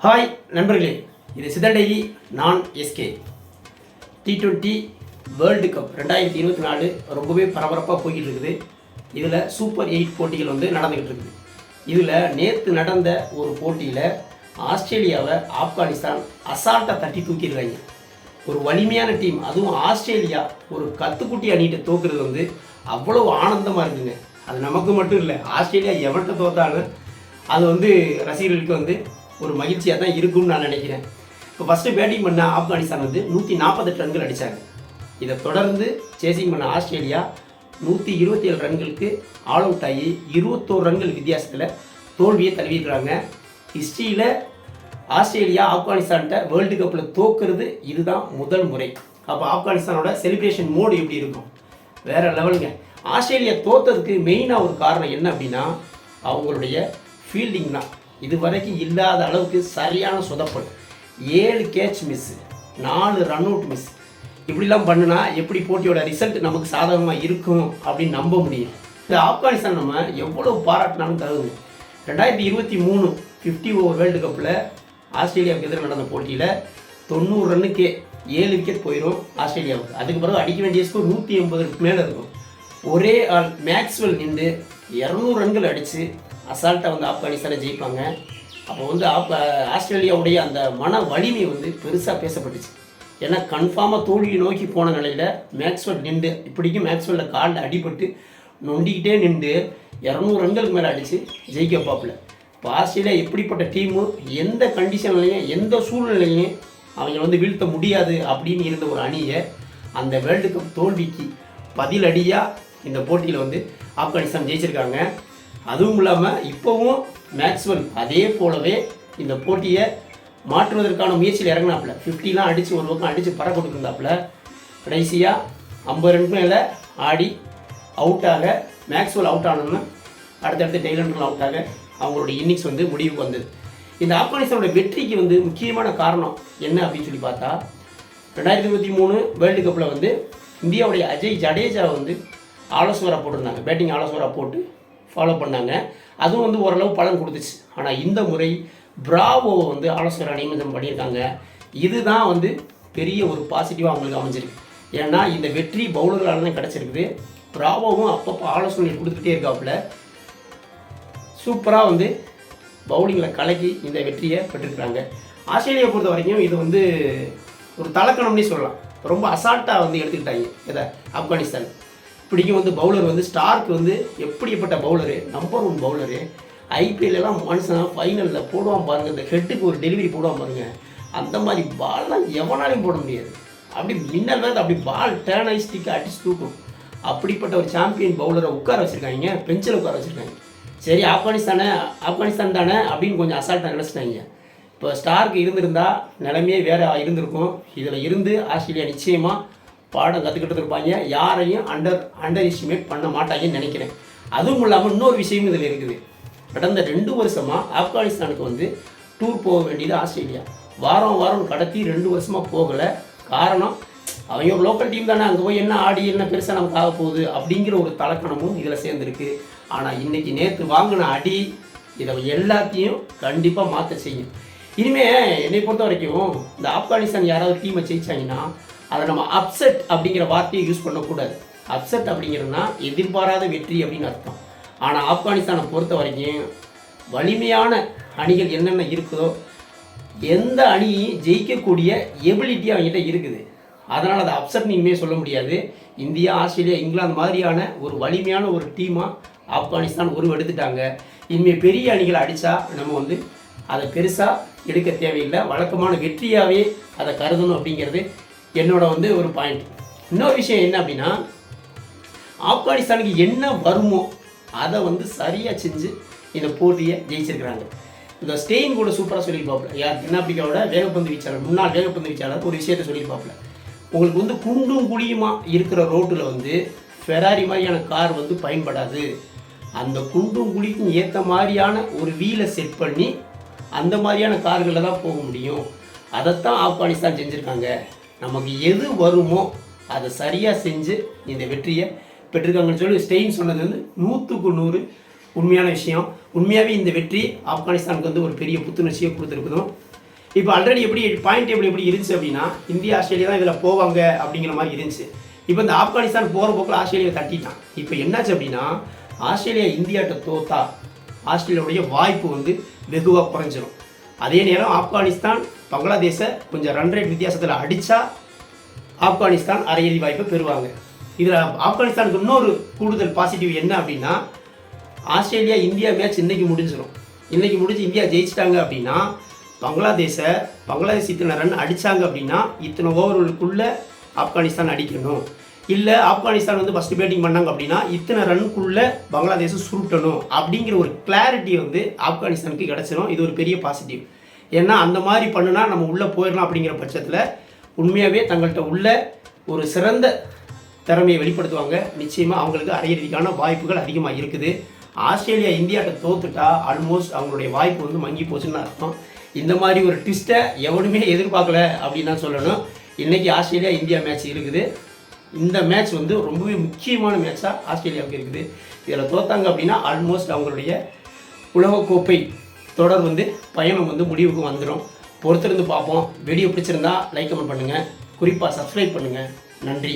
Hi நண்பர்களே. இது சிதன் டெய்லி நான் SK T twenty world cup ரெண்டாயிரத்தி இருபத்தி நாலு ரொம்பவே பரபரப்பாக போய்கிட்டு இருக்குது இதில் சூப்பர் எயிட் போட்டிகள் வந்து நடந்துக்கிட்டு இருக்குது இதில் நேற்று நடந்த ஒரு போட்டியில் ஆஸ்திரேலியாவை ஆப்கானிஸ்தான் அசால்ட்டாக தட்டி தூக்கியிருக்காங்க ஒரு வலிமையான டீம் அதுவும் ஆஸ்திரேலியா ஒரு கத்துக்குட்டி அணிகிட்ட தோக்குறது வந்து அவ்வளோ ஆனந்தமாக இருக்குங்க. அது நமக்கு மட்டும் இல்லை ஆஸ்திரேலியா எவன்கிட்ட தோத்தாலும் அது வந்து ரசிகர்களுக்கு வந்து ஒரு மகிழ்ச்சியாக தான் இருக்கும்னு நான் நினைக்கிறேன். இப்போ ஃபஸ்ட்டு பேட்டிங் பண்ண ஆப்கானிஸ்தான் வந்து நூற்றி நாற்பத்தெட்டு ரன்கள் அடித்தாங்க இதை தொடர்ந்து சேசிங் பண்ண ஆஸ்திரேலியா நூற்றி இருபத்தி ஏழு ரன்களுக்கு ஆல் அவுட் ஆகி இருபத்தோரு ரன்கள் வித்தியாசத்தில் தோல்வியை தழுவிருக்கிறாங்க ஹிஸ்ட்ரியில் ஆஸ்திரேலியா ஆப்கானிஸ்தான்கிட்ட வேர்ல்டு கப்பில் தோக்குறது இதுதான் முதல் முறை. அப்போ ஆப்கானிஸ்தானோட செலிப்ரேஷன் மோடு எப்படி இருக்கும்? வேற லெவலுங்க ஆஸ்திரேலியா தோத்ததுக்கு மெயினாக ஒரு காரணம் என்ன அப்படின்னா அவங்களுடைய ஃபீல்டிங் தான். இது வரைக்கும் இல்லாத அளவுக்கு சரியான சொதப்பல். ஏழு கேட்ச் மிஸ்ஸு நாலு ரன் அவுட் மிஸ் இப்படிலாம் பண்ணுனா எப்படி போட்டியோட ரிசல்ட் நமக்கு சாதகமாக இருக்கும் அப்படின்னு நம்ப முடியும் இந்த ஆப்கானிஸ்தான் நம்ம எவ்வளோ பாராட்டினாலும் தகுது ரெண்டாயிரத்தி இருபத்தி மூணு ஃபிஃப்டி ஓவர் வேர்ல்டு கப்பில் ஆஸ்திரேலியாவுக்கு எதிராக நடந்த போட்டியில் தொண்ணூறு ரன்னுக்கே ஏழு விக்கெட் போயிடும் ஆஸ்திரேலியாவுக்கு. அதுக்கு பிறகு அடிக்க வேண்டிய ஸ்கோர் நூற்றி எண்பதுக்கு மேலே இருக்கும். ஒரே ஆள் மேக்ஸ்வெல் நின்று இரநூறு ரன்கள் அடித்து அசால்ட்டாக வந்து ஆப்கானிஸ்தானை ஜெயிப்பாங்க. அப்போ வந்து ஆப் ஆஸ்திரேலியாவுடைய அந்த மன வலிமை வந்து பெருசாக பேசப்பட்டுச்சு. ஏன்னா கன்ஃபார்மாக தோல்வியை நோக்கி போன நிலையில் மேக்ஸ்வெல் நின்று இப்படிக்கும் மேக்ஸ்வெல்லில் காலில் அடிபட்டு நொண்டிக்கிட்டே நின்று இரநூறு ரன்களுக்கு மேலே அடித்து ஜெயிக்க பார்ப்பில் இப்போ ஆஸ்திரேலியா எப்படிப்பட்ட டீமு எந்த கண்டிஷன்லையும் எந்த சூழ்நிலையும் அவங்க வந்து வீழ்த்த முடியாது அப்படின்னு இருந்த ஒரு அணியை அந்த வேர்ல்டு கப் தோல்விக்கு பதிலடியாக இந்த போட்டியில் வந்து ஆப்கானிஸ்தான் ஜெயிச்சிருக்காங்க. அதுவும் இல்லாமல் இப்போவும் மேக்ஸ்வெல் அதே போலவே இந்த போட்டியை மாற்றுவதற்கான முயற்சியில் இறங்கினாப்புல. ஃபிஃப்டிலாம் அடித்து ஒரு பக்கம் அடித்து பற கொடுத்துருந்தாப்புல கடைசியாக ஐம்பது ரன் மேலே ஆடி அவுட்டாக மேக்ஸ்வெல் அவுட் ஆனோன்னு அடுத்தடுத்து டெய்லண்டர்கள் அவுட் ஆக அவங்களோட இன்னிங்ஸ் வந்து முடிவுக்கு வந்தது. இந்த ஆப்கானிஸ்தானோட வெற்றிக்கு வந்து முக்கியமான காரணம் என்ன அப்படின்னு சொல்லி பார்த்தா ரெண்டாயிரத்தி இருபத்தி மூணு வேர்ல்டு கப்பில் வந்து இந்தியாவுடைய அஜய் ஜடேஜா வந்து ஆலோசகராக போட்டிருந்தாங்க. பேட்டிங் ஆலோசகராக போட்டு ஃபாலோ பண்ணாங்க. அதுவும் வந்து ஓரளவு பலன் கொடுத்துச்சு. ஆனால் இந்த முறை பிராவோவை வந்து ஆலோசகராக நியமிதம் பண்ணியிருக்காங்க. இதுதான் வந்து பெரிய ஒரு பாசிட்டிவாக அவங்களுக்கு அமைஞ்சிருக்கு. ஏன்னா இந்த வெற்றி பவுலர்களால் தான் கிடச்சிருக்குது. பிராவோவும் அப்பப்போ ஆலோசனை கொடுத்துக்கிட்டே இருக்காப்புல. சூப்பராக வந்து பவுலிங்கில் கலக்கி இந்த வெற்றியை பெற்றிருக்கிறாங்க. ஆஸ்திரேலியா பொறுத்த வரைக்கும் இது வந்து ஒரு தலக்கணம்னே சொல்லலாம். ரொம்ப அசால்ட்டாக வந்து எடுத்துக்கிட்டாங்க. இதை ஆப்கானிஸ்தான். இப்படிக்கும் வந்து பவுலர் வந்து ஸ்டார்க் வந்து எப்படிப்பட்ட பவுலரு நம்பர் ஒன் பவுலரு ஐபிஎல்லாம் மனுஷன் ஃபைனலில் போடுவான் பாருங்கள் இந்த ஹெட்டுக்கு ஒரு டெலிவரி போடுவான் பாருங்கள் அந்த மாதிரி பால்லாம் எவனாலையும் போட முடியாது. அப்படி மின்னல் வேறு அப்படி பால் டேர்ன் ஆகி ஸ்டிக் அடிச்சு தூக்கும். அப்படிப்பட்ட ஒரு சாம்பியன் பவுலரை உட்கார வச்சுருக்காங்க. பெஞ்சில் உட்கார வச்சுருக்காங்க. சரி ஆப்கானிஸ்தானே ஆப்கானிஸ்தான் தானே அப்படின்னு கொஞ்சம் அசால்ட்டாக நினச்சிட்டாங்க. இப்போ ஸ்டார்க்கு இருந்திருந்தால் நிலைமையே வேறு இருந்திருக்கும். இதில் இருந்து ஆஸ்திரேலியா நிச்சயமாக பாடம் கற்றுக்கிட்டு இருப்பாங்க. யாரையும் அண்டர் அண்டர் எஸ்டிமேட் பண்ண மாட்டாங்கன்னு நினைக்கிறேன். அதுவும் இல்லாமல் இன்னொரு விஷயம் இதில் இருக்குது. கடந்த ரெண்டு வருஷமாக ஆப்கானிஸ்தானுக்கு வந்து டூர் போக வேண்டியது ஆஸ்திரேலியா. வாரம் வாரம் கடத்தி ரெண்டு வருஷமாக போகலை. காரணம் அவங்க ஒரு லோக்கல் டீம் தானே அங்கே போய் என்ன ஆடி என்ன பெருசாக நமக்கு ஆக போகுது அப்படிங்கிற ஒரு தலக்கணமும் இதில் சேர்ந்துருக்கு. ஆனால் இன்னைக்கு நேற்று வாங்கின அடி இதை எல்லாத்தையும் கண்டிப்பாக மாற்ற செய்யும். இனிமேல் என்னை பொறுத்த வரைக்கும் இந்த ஆப்கானிஸ்தான் யாராவது டீமை ஜெயிச்சாங்கன்னா அதை நம்ம அப்செட் அப்படிங்கிற வார்த்தையை யூஸ் பண்ணக்கூடாது. அப்செட் அப்படிங்கிறதுனா எதிர்பாராத வெற்றி அப்படின்னு அர்த்தம். ஆனால் ஆப்கானிஸ்தானை பொறுத்த வரைக்கும் வலிமையான அணிகள் என்னென்ன இருக்குதோ எந்த அணியும் ஜெயிக்கக்கூடிய எபிலிட்டி அவங்ககிட்ட இருக்குது. அதனால் அதை அப்செட் இனிமேல் சொல்ல முடியாது. இந்தியா ஆஸ்திரேலியா இங்கிலாந்து மாதிரியான ஒரு வலிமையான ஒரு டீமாக ஆப்கானிஸ்தான் உருவெடுத்துட்டாங்க இனிமேல் பெரிய அணிகளை அடித்தா நம்ம வந்து அதை பெருசாக எடுக்க தேவையில்லை. வழக்கமான வெற்றியாகவே அதை கருதணும் அப்படிங்கிறது என்னோட வந்து ஒரு பாயிண்ட் இன்னொரு விஷயம் என்ன அப்படின்னா ஆப்கானிஸ்தானுக்கு என்ன வருமோ அதை வந்து சரியாக செஞ்சு இந்த போட்டியை ஜெயிச்சிருக்கிறாங்க. இந்த ஸ்டெயின் கூட சூப்பராக சொல்லியிருப்பாப்புல. யார் தென்னாப்பிரிக்காவோட வேகப்பந்து வீச்சாளர் முன்னாள் வேகப்பந்து வீச்சாளர் ஒரு விஷயத்தை சொல்லியிருப்பாப்புல. உங்களுக்கு வந்து குண்டும் குழியுமா இருக்கிற ரோட்டில் வந்து ஃபெராரி மாதிரியான கார் வந்து பயன்படாது. அந்த குண்டும் குழிக்கும் ஏற்ற மாதிரியான ஒரு வீலை செட் பண்ணி அந்த மாதிரியான கார்களில் தான் போக முடியும். அதைத்தான் ஆப்கானிஸ்தான் செஞ்சுருக்காங்க. நமக்கு எது வருமோ அதை சரியாக செஞ்சு இந்த வெற்றியை பெற்றிருக்காங்கன்னு சொல்லி ஸ்டெயின் சொன்னது வந்து நூற்றுக்கு நூறு உண்மையான விஷயம். உண்மையாகவே இந்த வெற்றி ஆப்கானிஸ்தானுக்கு வந்து ஒரு பெரிய புத்துணர்ச்சியை கொடுத்துருக்குதும். இப்போ ஆல்ரெடி எப்படி பாயிண்ட் டேபிள் எப்படி இருந்துச்சு அப்படின்னா இந்தியா ஆஸ்திரேலியா தான் இதில் போவாங்க அப்படிங்கிற மாதிரி இருந்துச்சு. இப்போ இந்த ஆப்கானிஸ்தான் போகிற போக்கில் ஆஸ்திரேலியா தட்டிட்டான். இப்போ என்னாச்சு அப்படின்னா ஆஸ்திரேலியா இந்தியாட்ட தோத்தா ஆஸ்திரேலியாவுடைய வாய்ப்பு வந்து வெகுவாக குறைஞ்சிடும் அதே நேரம் ஆப்கானிஸ்தான் பங்களாதேஷை கொஞ்சம் ரன் ரேட் வித்தியாசத்தில் அடித்தா ஆப்கானிஸ்தான் அரையிறுதி வாய்ப்பை பெறுவாங்க. இதில் ஆப்கானிஸ்தானுக்கு இன்னொரு கூடுதல் பாசிட்டிவ் என்ன அப்படின்னா ஆஸ்திரேலியா இந்தியா மேட்ச் இன்றைக்கி முடிஞ்சிடும் இன்றைக்கி முடிஞ்சு இந்தியா ஜெயிச்சிட்டாங்க அப்படின்னா பங்களாதேஷை பங்களாதேஷ் இத்தனை ரன் அடித்தாங்க அப்படின்னா இத்தனை ஓவர்களுக்குள்ளே ஆப்கானிஸ்தான் அடிக்கணும். இல்லை ஆப்கானிஸ்தான் வந்து ஃபஸ்ட்டு பேட்டிங் பண்ணாங்க அப்படின்னா இத்தனை ரன்னுக்குள்ளே பங்களாதேஷை சுருட்டணும் அப்படிங்கிற ஒரு கிளாரிட்டி வந்து ஆப்கானிஸ்தானுக்கு கிடச்சிரும். இது ஒரு பெரிய பாசிட்டிவ் ஏன்னா அந்த மாதிரி பண்ணுனா நம்ம உள்ளே போயிடலாம் அப்படிங்கிற பட்சத்தில் உண்மையாகவே தங்கள்கிட்ட உள்ள ஒரு சிறந்த திறமையை வெளிப்படுத்துவாங்க. நிச்சயமாக அவங்களுக்கு அரையிறதுக்கான வாய்ப்புகள் அதிகமாக இருக்குது. ஆஸ்திரேலியா இந்தியாட்ட தோத்துட்டா ஆல்மோஸ்ட் அவங்களுடைய வாய்ப்பு வந்து மங்கி போச்சுன்னு அர்த்தம். இந்த மாதிரி ஒரு ட்விஸ்ட்டை எவனுமே எதிர்பார்க்கல அப்படின்னு தான் சொல்லணும். இன்றைக்கி ஆஸ்திரேலியா இந்தியா மேட்ச் இருக்குது. இந்த மேட்ச் வந்து ரொம்பவே முக்கியமான மேட்ச்சாக ஆஸ்திரேலியாவுக்கு இருக்குது. இதில் தோத்தாங்க அப்படின்னா ஆல்மோஸ்ட் அவங்களுடைய உலகக்கோப்பை தொடர் வந்து பயணம் வந்து முடிவுக்கு வந்துடும் பொறுத்திருந்து பார்ப்போம். வீடியோ பிடிச்சிருந்தா லைக் கமெண்ட் பண்ணுங்கள் குறிப்பாக சப்ஸ்கிரைப் பண்ணுங்கள் நன்றி.